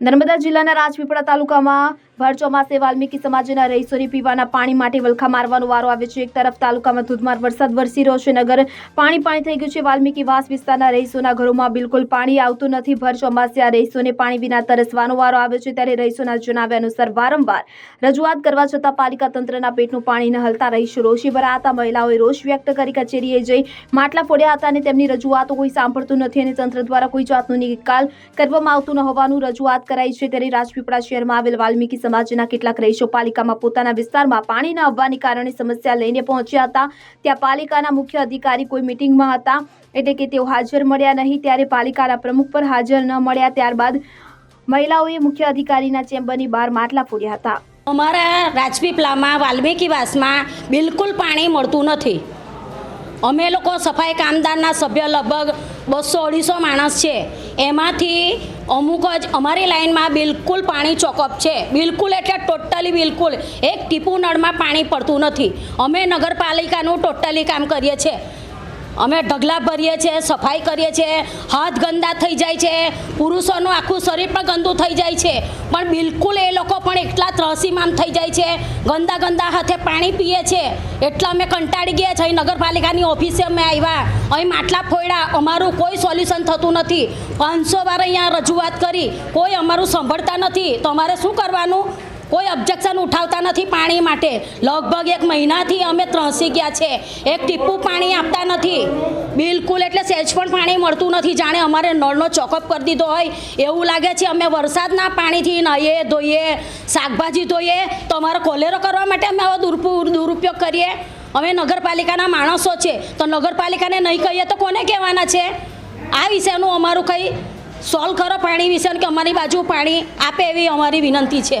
નર્મદા જિલ્લાના રાજપીપળા તાલુકામાં ભર ચોમાસે વાલ્મીકી સમાજના રહીશોને પીવાના પાણી માટે વલખા મારવાનો વારો આવ્યો છે. એક તરફ તાલુકામાં ધોધમાર વરસાદ વરસી રહ્યો છે. નગર પાણી પાણી થઈ ગયું છે. વાલ્મીકી વાસ વિસ્તારના રહીશોના ઘરોમાં બિલકુલ પાણી આવતું નથી. ભર ચોમાસે આ રહીશોને પાણી વિના તરસવાનો વારો આવ્યો છે. ત્યારે રહીશોના જણાવ્યા અનુસાર વારંવાર રજૂઆત કરવા છતાં પાલિકા તંત્રના પેટનું પાણી ન હલતા રહીશો રોષી ભરાતા. મહિલાઓએ રોષ વ્યક્ત કરી કચેરીએ જઈ માટલા ફોડ્યા હતા અને તેમની રજૂઆતો કોઈ સાંભળતું નથી અને તંત્ર દ્વારા કોઈ જાતનો નિકાલ કરવામાં આવતું ન હોવાનું રજૂઆત કરાઈ છે. ત્યારે રાજપીપળા શહેરમાં આવેલ વાલ્મીકી સમાજના કેટલાક રહીશો પાલિકામાં પોતાના વિસ્તારમાં પાણી ન આવવાને કારણે સમસ્યા લઈને પહોંચ્યા હતા. ત્યાં પાલિકાના મુખ્ય અધિકારી કોઈ મિટિંગમાં હતા, એટલે કે તેઓ હાજર મળ્યા નહીં. ત્યારે પાલિકાના પ્રમુખ પર હાજર ન મળ્યા. ત્યારબાદ મહિલાઓએ મુખ્ય અધિકારીના ચેમ્બરની બહાર માટલા ફોડ્યા હતા. અમારા રાજપીપલામાં વાલ્મીકીવાસમાં બિલકુલ પાણી મળતું નથી. અમે લોકો સફાઈ કામદારના સભ્ય લગભગ બસો અઢીસો માણસ છે. એમાંથી અમુક જ અમારી લાઈનમાં બિલકુલ પાણી ચોકઅપ છે. બિલકુલ એટલે ટોટલી બિલકુલ. એક ટીપુ નળમાં પાણી પડતું નથી. અમે નગરપાલિકાનું ટોટલી કામ કરીએ છીએ. અમે ઢગલા ભરીએ છીએ, સફાઈ કરીએ છીએ, હાથ ગંદા થઈ જાય છે, પુરુષોનું આખું શરીર પણ ગંદુ થઈ જાય છે. પણ બિલકુલ એ લોકો પણ એટલા ત્રસીમામ થઈ જાય છે, ગંદા ગંદા હાથે પાણી પીએ છે. એટલા અમે કંટાળી ગયા છે, અહીં નગરપાલિકાની ઓફિસે અમે આવ્યા. અહીં માટલા ફોડ્યા, અમારું કોઈ સોલ્યુશન થતું નથી. પાંચસો વાર અહીંયા રજૂઆત કરી, કોઈ અમારું સાંભળતા નથી. તો અમારે શું કરવાનું? કોઈ ઓબ્જેક્શન ઉઠાવતા નથી પાણી માટે. લગભગ એક મહિનાથી અમે ત્રસી ગયા છે. એક ટીપું પાણી આપતા નથી. બિલકુલ, એટલે સહેજ પણ પાણી મળતું નથી. જાણે અમારે નળનો ચોકઅપ કરી દીધો હોય. એવું લાગે છે અમે વરસાદના પાણીથી નાહીએ, ધોઈએ, શાકભાજી ધોઈએ. તો અમારો કોલેરો કરવા માટે અમે આવો દુરુપયોગ કરીએ. અમે નગરપાલિકાના માણસો છે. તો નગરપાલિકાને નહીં કહીએ તો કોને કહેવાના છે? આ વિષયનું અમારું કંઈ સોલ્વ કરો પાણી વિશે કે અમારી બાજુ પાણી આપે એવી અમારી વિનંતી છે.